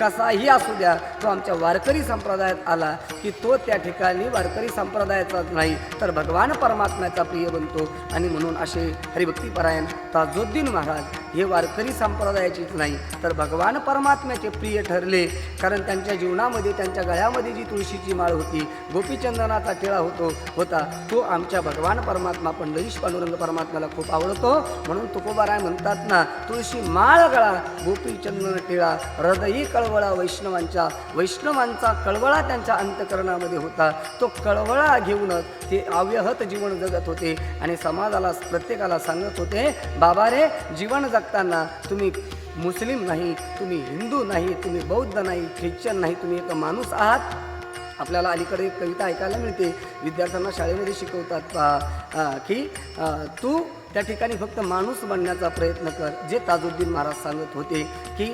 कसाही असू द्या तो आमच्या वारकरी संप्रदायात आला. की तो त्या ठिकाणी वारकरी संप्रदायाचाच नाही तर भगवान परमात्म्याचा प्रिय बनतो. आणि म्हणून असे हरिभक्तीपरायण ताजुद्दीन महाराज हे वारकरी संप्रदायाचीच नाही तर भगवान परमात्म्याचे प्रिय ठरले. कारण त्यांच्या जीवनामध्ये त्यांच्या गळ्यामध्ये जी तुळशीची माळ होती गोपीचंदनाचा टिळा होतो होता तो आमच्या भगवान परमात्मा पंढरीश पांडुरंग परमात्म्याला खूप आवडतो. म्हणून तुकोबाराय म्हणतात ना तुळशी माळ गळा गोपीचंदन टिळा हृदयी कळवळा वैष्णवांच्या वैष्णवांचा कळवळा त्यांच्या अंतकरणामध्ये होता. तो कळवळा घेऊनच ते अव्यहत जीवन जगत होते आणि समाजाला प्रत्येकाला सांगत होते बाबा रे जीवन जगताना तुम्ही मुस्लिम नाही तुम्ही हिंदू नाही तुम्ही बौद्ध नाही ख्रिश्चन नाही तुम्ही एक माणूस आहात. आपल्याला अलीकडे एक कविता ऐकायला मिळते. विद्यार्थ्यांना शाळेमध्ये शिकवतात पहा, की तू त्या ठिकाणी फक्त माणूस बनण्याचा प्रयत्न कर जे ताजुद्दीन महाराज सांगत होते की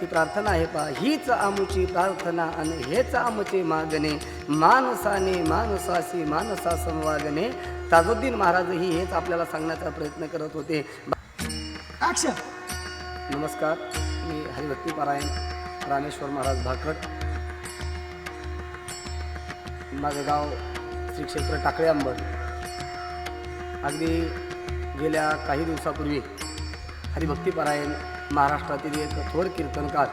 ती प्रार्थना आहे पहा हीच आमुची प्रार्थना आणि हेच आमचे मागणे. मानसाने मानसाशी मानसा संवागणे. ताजुद्दीन महाराजही हेच आपल्याला सांगण्याचा प्रयत्न करत होते. नमस्कार मी हरिभक्ती पारायण रामेश्वर महाराज भाकट माझं गाव श्री क्षेत्र टाकळे अंबड. अगदी गेल्या काही दिवसापूर्वी हरिभक्तीपरायण महाराष्ट्रातील एक थोर कीर्तनकार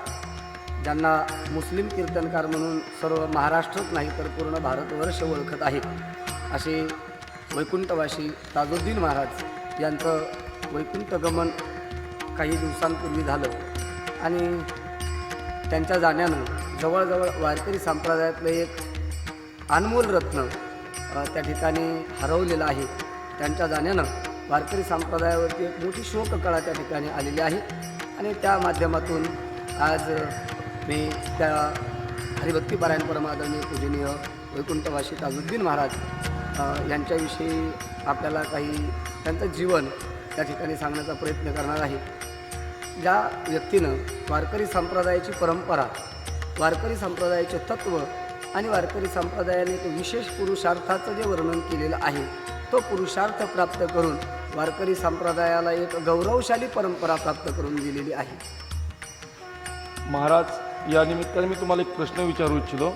ज्यांना मुस्लिम कीर्तनकार म्हणून सर्व महाराष्ट्रच नाही तर पूर्ण भारतवर्ष ओळखत आहे असे वैकुंठवासी ताजुद्दीन महाराज यांचं वैकुंठ गमन काही दिवसांपूर्वी झालं. आणि त्यांच्या जाण्यानं जवळजवळ वारकरी संप्रदायातलं एक अनमोल रत्न त्या ठिकाणी हरवलेलं आहे. त्यांच्या जाण्यानं वारकरी संप्रदायावरती एक मोठी शोककळा त्या ठिकाणी आलेली आहे. आणि त्या माध्यमातून आज मी त्या हरिभक्तीपरायण परमादरणीय पूजनीय वैकुंठवासी ताजुद्दीन महाराज यांच्याविषयी आपल्याला काही त्यांचं जीवन त्या ठिकाणी सांगण्याचा प्रयत्न करणार आहे. ज्या व्यक्तीनं वारकरी संप्रदायाची परंपरा वारकरी संप्रदायाचे तत्त्व आणि वारकरी संप्रदायाने एक विशेष पुरुषार्थाचं जे वर्णन केलेलं आहे तो पुरुषार्थ प्राप्त करून वारकरी संप्रदायाला एक गौरवशाली परंपरा प्राप्त करून दिलेली आहे. महाराज या निमित्ताने मी तुम्हाला एक प्रश्न विचारू इच्छितो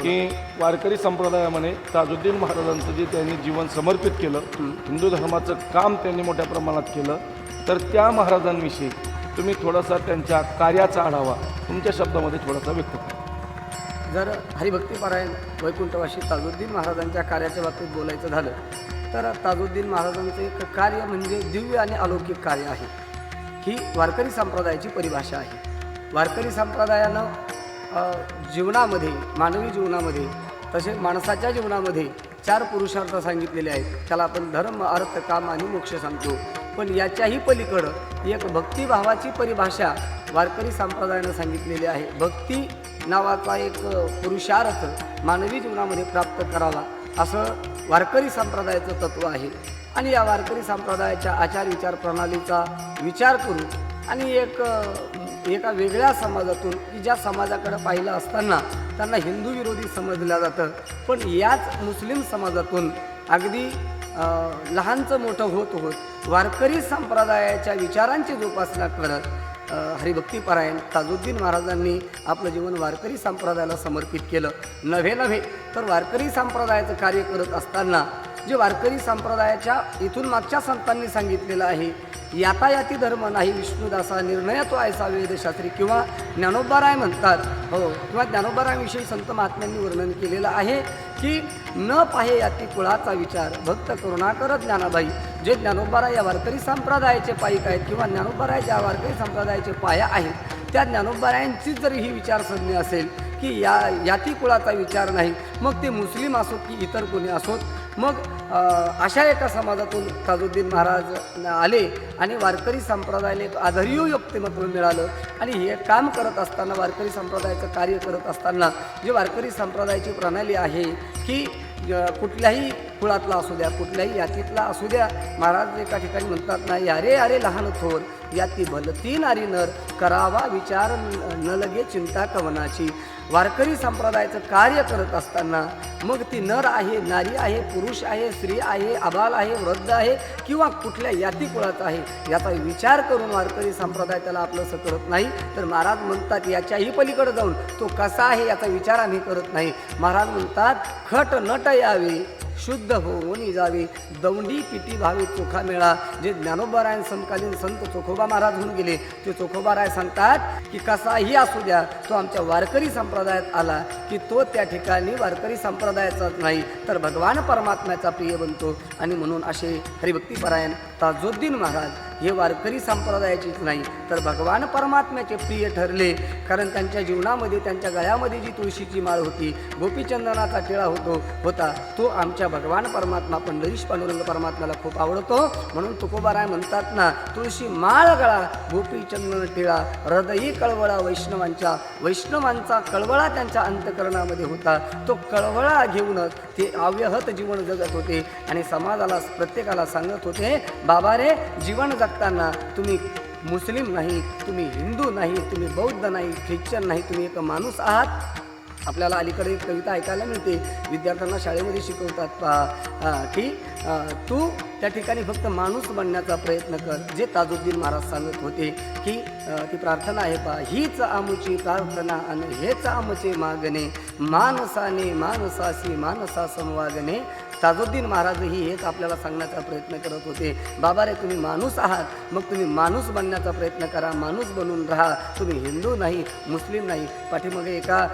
की वारकरी संप्रदायामध्ये ताजुद्दीन महाराजांचं जे त्यांनी जीवन समर्पित केलं हिंदू धर्माचं काम त्यांनी मोठ्या प्रमाणात केलं तर त्या महाराजांविषयी तुम्ही थोडासा त्यांच्या कार्याचा आढावा तुमच्या शब्दामध्ये थोडासा व्यक्त करा. जर हरिभक्तीपारायण वैकुंठवासी ताजुद्दीन महाराजांच्या कार्याच्या बाबतीत बोलायचं झालं तर ताजुद्दीन महाराजांचं एक कार्य म्हणजे दिव्य आणि अलौकिक कार्य आहे. ही वारकरी संप्रदायाची परिभाषा आहे. वारकरी संप्रदायानं जीवनामध्ये मानवी जीवनामध्ये तसेच माणसाच्या जीवनामध्ये चार पुरुषार्थ सांगितलेले आहेत. त्याला आपण धर्म अर्थ काम आणि मोक्ष सांगतो. पण याच्याही पलीकडं एक भक्तिभावाची परिभाषा वारकरी संप्रदायानं सांगितलेली आहे. भक्ती नावाचा एक पुरुषार्थ मानवी जीवनामध्ये प्राप्त करावा. असं वारकरी संप्रदायाचं तत्त्व आहे. आणि या वारकरी संप्रदायाच्या आचार विचार प्रणालीचा विचार करून आणि एक एका वेगळ्या समाजातून की ज्या समाजाकडे पाहिलं असताना त्यांना हिंदू विरोधी समजलं जातं. पण याच मुस्लिम समाजातून अगदी लहानचं मोठं होत होत वारकरी संप्रदायाच्या विचारांची जोपासना करत हरिभक्तीपरायण ताजुद्दीन महाराजांनी आपलं जीवन वारकरी संप्रदायाला समर्पित केलं. नव्हे नव्हे तर वारकरी संप्रदायाचं कार्य करत असताना जे वारकरी संप्रदायाच्या इथून मागच्या संतांनी सांगितलेलं आहे यातायाती धर्म नाही. विष्णुदासा निर्णय तो ऐसा वेदशास्त्री किंवा ज्ञानोबाराय म्हणतात. हो किंवा ज्ञानोबारायविषयी संत महात्म्यांनी वर्णन केलेलं आहे की न पाहे याती कुळाचा विचार. भक्त करुणाकर ज्ञानाबाई. जे ज्ञानोबाराय या वारकरी संप्रदायाचे पायिक आहेत किंवा ज्ञानोबाराय ज्या वारकरी संप्रदायाचे पाया आहेत त्या ज्ञानोबारायांचीच जर ही विचारसरणी असेल की या याती कुळाचा विचार नाही मग ते मुस्लिम असोत की इतर कोणी असोत मग अशा एका समाजातून ताजुद्दीन महाराज आले आणि वारकरी संप्रदायाला एक आदर्य व्यक्तिमत्व मिळालं. आणि हे काम करत असताना वारकरी संप्रदायाचं कार्य करत असताना जी वारकरी संप्रदायाची प्रणाली आहे की कुठल्याही कुळातला असू द्या कुठल्याही यातीतला असू द्या महाराज एका ठिकाणी म्हणतात ना यारे अरे लहान थोर याती भलती नारी नर करावा विचार न लगे चिंता कवनाची. वारकरी संप्रदायाचं कार्य करत असताना मग ती नर आहे नारी आहे पुरुष आहे स्त्री आहे अबाल आहे वृद्ध आहे किंवा कुठल्या याती कुळाचा आहे याचा विचार करून वारकरी संप्रदाय त्याला आपलंसं करत नाही. तर महाराज म्हणतात याच्याही पलीकडे जाऊन तो कसा आहे याचा विचार आम्ही करत नाही. महाराज म्हणतात खट नट यावे शुद्ध होऊन जावी दौंडी पिटी भावी चोखा मेळा. जे ज्ञानोबारायण समकालीन संत चोखोबा महाराज होऊन गेले ते चोखोबाराय सांगतात की कसाही असू द्या तो आमच्या वारकरी संप्रदायात आला की तो त्या ठिकाणी वारकरी संप्रदायाचाच नाही तर भगवान परमात्म्याचा प्रिय बनतो. आणि म्हणून असे हरिभक्तीपरायण ताजोद्दीन महाराज हे वारकरी संप्रदायाचीच नाही तर भगवान परमात्म्याचे प्रिय ठरले. कारण त्यांच्या जीवनामध्ये त्यांच्या गळ्यामध्ये जी तुळशीची माळ होती गोपीचंदनाचा टिळा होतो होता तो आमच्या भगवान परमात्मा पंढरीश पांडुरंग परमात्म्याला खूप आवडतो. म्हणून तुकोबाराय म्हणतात ना तुळशी माळ गळा गोपीचंदन टिळा हृदयी कळवळा वैष्णवांच्या वैष्णवांचा कळवळा त्यांच्या अंतकरणामध्ये होता. तो कळवळा घेऊनच ते अव्यहत जीवन जगत होते आणि समाजाला प्रत्येकाला सांगत होते बाबा रे जीवन जगताना तुम्ही मुस्लिम नाही तुम्ही हिंदू नाही तुम्ही बौद्ध नाही ख्रिश्चन नाही तुम्ही एक माणूस आहात. आपल्याला अलीकडे एक कविता ऐकायला मिळते. विद्यार्थ्यांना शाळेमध्ये शिकवतात पहा. की तू त्या ठिकाणी फक्त माणूस बनण्याचा प्रयत्न कर जे ताजुद्दीन महाराज सांगत होते की ती प्रार्थना आहे पहा हीच आमुची प्रार्थना आणि हेच आमचे मागणे. मानसाने मानसाशी मानसा संवागणे ताजुद्दीन महाराजही हेच आपल्याला सांगण्याचा प्रयत्न करत होते. बाबा रे तुम्ही माणूस आहात. मग तुम्ही माणूस बनण्याचा प्रयत्न करा. माणूस बनून राहा. तुम्ही हिंदू नाही मुस्लिम नाही. पाठीमागे एका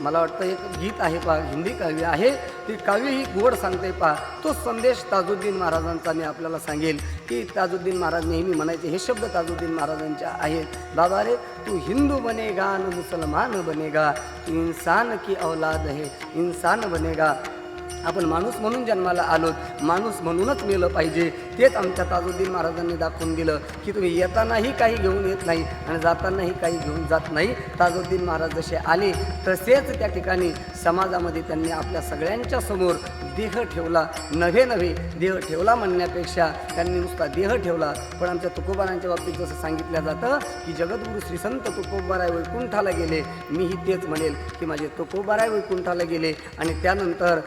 मला वाटतं एक गीत आहे पहा हिंदी काव्य आहे. ती काव्य ही गोड सांगते पहा. तो संदेश ताजुद्दीन महाराजांचा मी आपल्याला सांगेल की ताजुद्दीन महाराज नेहमी म्हणायचे हे शब्द ताजुद्दीन महाराजांच्या आहेत. बाबा रे तू हिंदू बनेगा न मुसलमान बनेगा. तू इंसान की औलाद है इंसान बनेगा. आपण माणूस म्हणून जन्माला आलो माणूस म्हणूनच मेलं पाहिजे. तेच आमच्या ताजुद्दीन महाराजांनी दाखवून दिलं की तुम्ही येतानाही काही घेऊन येत नाही आणि जातानाही काही घेऊन जात नाही. ताजुद्दीन महाराज जसे आले तसेच त्या ठिकाणी समाजामध्ये त्यांनी आपल्या सगळ्यांच्या समोर देह ठेवला. नव्हे नव्हे देह ठेवला म्हणण्यापेक्षा त्यांनी नुसता देह ठेवला. पण आमच्या तुकोबारांच्या बाबतीत जसं सांगितलं जातं की जगद्गुरू श्री संत तुकोबाराय वैकुंठाला गेले. मीही तेच म्हणेल की माझे तुकोबाराय वैकुंठाला गेले आणि त्यानंतर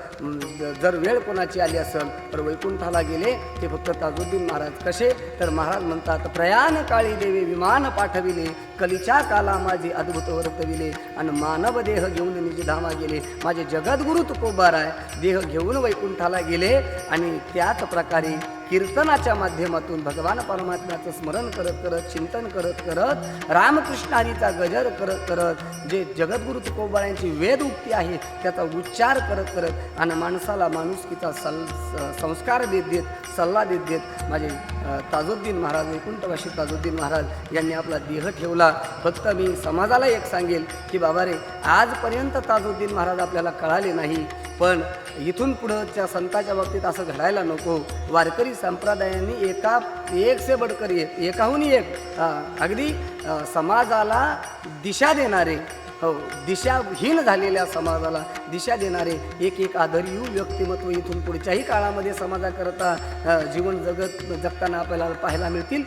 जर वेळ कोणाची आली असेल तर वैकुंठाला गेले. ते फक्त ताजुद्दीन महाराज कसे? तर महाराज म्हणतात प्रयाण काळी देवी विमान पाठविले कलीच्या काला माझे अद्भुत वर्तविले आणि मानव देह घेऊन निजधामा गेले. माझे जगद्गुरु तुकोबाराय देह घेऊन वैकुंठाला गेले. आणि त्याच प्रकारे कीर्तनाच्या माध्यमातून भगवान परमात्म्याचं स्मरण करत करत चिंतन करत करत रामकृष्ण हरीचा गजर करत करत जे जगद्गुरु तुकोबाळ्यांची वेद उक्ती आहे त्याचा उच्चार करत करत आणि माणसाला माणुसकीचा सल संस्कार देत देत सल्ला देत देत माझे ताजुद्दीन महाराज वैकुंठवाशी ताजुद्दीन महाराज यांनी आपला देह ठेवला. फक्त मी समाजाला एक सांगेल की बाबा रे आजपर्यंत ताजुद्दीन महाराज आपल्याला कळाले नाही पण इथून पुढं त्या संताच्या बाबतीत असं घडायला नको. वारकरी संप्रदायाने एका एक से बडकर एक एकाहून एक अगदी समाजाला दिशा देणारे हो दिशाहीन झालेल्या समाजाला दिशा देणारे एक एक आदर्यू व्यक्तिमत्व इथून पुढच्याही काळामध्ये समाजाकरता जीवन जगत जगताना आपल्याला पाहायला मिळतील.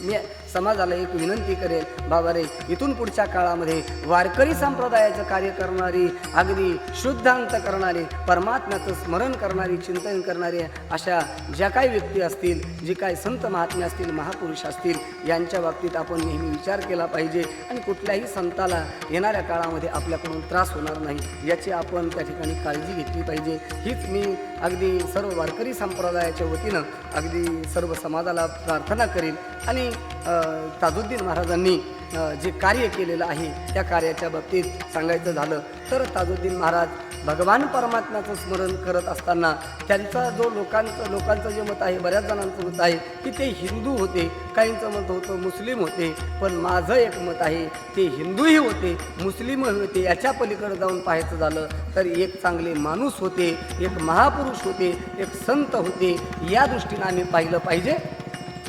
मी समाजाला एक विनंती करेल बाबा रे इथून पुढच्या काळामध्ये वारकरी संप्रदायाचं कार्य करणारी अगदी शुद्धांत करणारी करणारे परमात्म्याचं स्मरण करणारी चिंतन करणारे अशा ज्या काही व्यक्ती असतील जी काही संत महात्मे असतील महापुरुष असतील यांच्या बाबतीत आपण नेहमी विचार केला पाहिजे आणि कुठल्याही संताला येणाऱ्या काळामध्ये आपल्याकडून त्रास होणार नाही याची आपण त्या ठिकाणी काळजी घेतली पाहिजे. हीच मी अगदी सर्व वारकरी संप्रदायाच्या वतीनं अगदी सर्व समाजाला प्रार्थना करेल आणि ताजुद्दीन महाराजांनी जे कार्य केलेलं आहे त्या कार्याच्या बाबतीत सांगायचं झालं तर ताजुद्दीन महाराज भगवान परमात्म्याचं स्मरण करत असताना त्यांचा जो लोकांचं लोकांचं जे मत आहे बऱ्याच जणांचं मत आहे की ते हिंदू होते. काहींचं मत होतं मुस्लिम होते पण माझं एक मत आहे ते हिंदूही होते मुस्लिमही होते याच्या पलीकडे जाऊन पाहायचं झालं तर एक चांगले माणूस होते एक महापुरुष होते एक संत होते या दृष्टीनं आम्ही पाहिलं पाहिजे.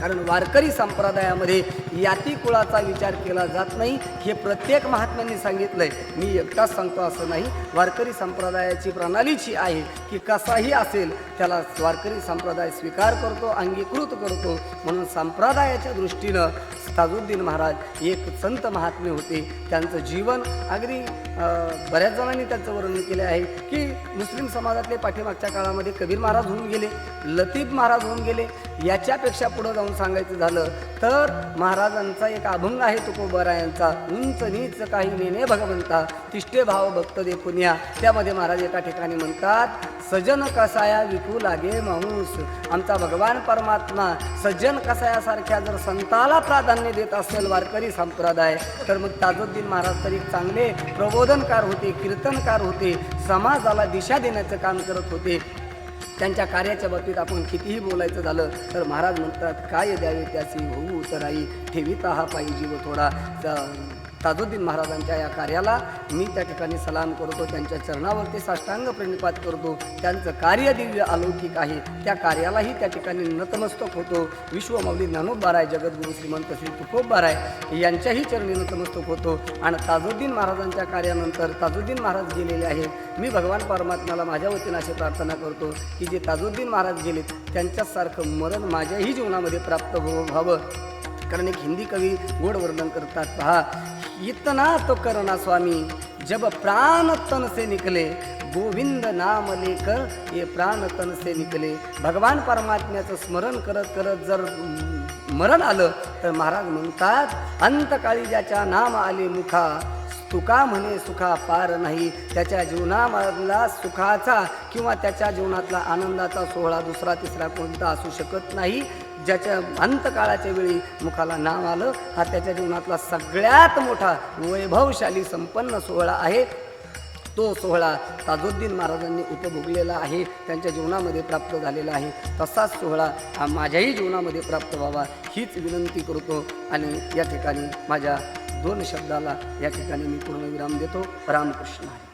कारण वारकरी संप्रदायामध्ये याती कुळाचा विचार केला जात नाही. हे प्रत्येक महात्म्यांनी सांगितलं आहे मी एकटाच सांगतो असं नाही. वारकरी संप्रदायाची प्रणालीची आहे की कसाही असेल त्याला वारकरी संप्रदाय स्वीकार करतो अंगीकृत करतो. म्हणून संप्रदायाच्या दृष्टीनं ताजुद्दीन महाराज एक संत महात्मे होते. त्यांचं जीवन अगदी बऱ्याच जणांनी त्यांचं वर्णन केले आहे की मुस्लिम समाजातले पाठीमागच्या काळामध्ये कबीर महाराज होऊन गेले लतीफ महाराज होऊन गेले. याच्यापेक्षा पुढं जाऊन सांगायचं झालं तर महाराजांचा एक अभंग आहे तुकोबरायांचा उंच नीच काही नेणे भगवंता तिष्ठे भाव भक्त दे त्यामध्ये महाराज एका ठिकाणी म्हणतात सजन कसाया विकू लागे माणूस आमचा भगवान परमात्मा सज्जन कसायासारख्या जर संताला प्राधान्य देत असेल वारकरी संप्रदाय तर मग ताजुद्दीन महाराज तरी चांगले प्रबोधनकार होते कीर्तनकार होते समाजाला दिशा देण्याचं काम करत होते. त्यांच्या कार्याच्या बाबतीत आपण कितीही बोलायचं झालं तर महाराज म्हणतात काय द्यावे त्याची होऊ उतराई ठेविता हा पाहिजे व थोडा ताजुद्दीन महाराजांच्या या कार्याला मी त्या ठिकाणी सलाम करतो त्यांच्या चरणावरती साष्टांग प्रणिपात करतो त्यांचं कार्य दिव्य अलौकिक आहे. त्या कार्यालाही त्या ठिकाणी नतमस्तक होतो. विश्वमौली ज्ञानोबाराय जगद्गुरू श्रीमंत श्री तुकोबाराय यांच्याही चरणी नतमस्तक होतो. आणि ताजुद्दीन महाराजांच्या कार्यानंतर ताजुद्दीन महाराज गेलेले आहेत. मी भगवान परमात्म्याला माझ्या वतीनं अशी प्रार्थना करतो की जे ताजुद्दीन महाराज गेलेत त्यांच्यासारखं मरण माझ्याही जीवनामध्ये प्राप्त हो व्हावं. कारण एक हिंदी कवी गोड वर्णन करतात पहा इतना तो करना स्वामी जब प्राण तन से निकले गोविंद नाम लेकर ये प्राण तन से निकले। भगवान परमात्म्याचं स्मरण करत करत जर मरण आलं तर महाराज म्हणतात अंतकाळी ज्याच्या नाम आले मुखा तुका म्हणे सुखा पार नाही. त्याच्या जीवनामधला सुखाचा किंवा त्याच्या जीवनातला आनंदाचा सोहळा दुसरा तिसरा कोणता असू शकत नाही. ज्याच्या अंतकाळाच्या वेळी मुखाला नाव आलं हा त्याच्या जीवनातला सगळ्यात मोठा वैभवशाली संपन्न सोहळा आहे. तो सोहळा ताजुद्दीन महाराजांनी उपभोगलेला आहे त्यांच्या जीवनामध्ये प्राप्त झालेला आहे. तसाच सोहळा हा माझ्याही जीवनामध्ये प्राप्त व्हावा हीच विनंती करतो आणि या ठिकाणी माझ्या दोन शब्दाला या ठिकाणी मी पूर्णविराम देतो. रामकृष्ण. आहे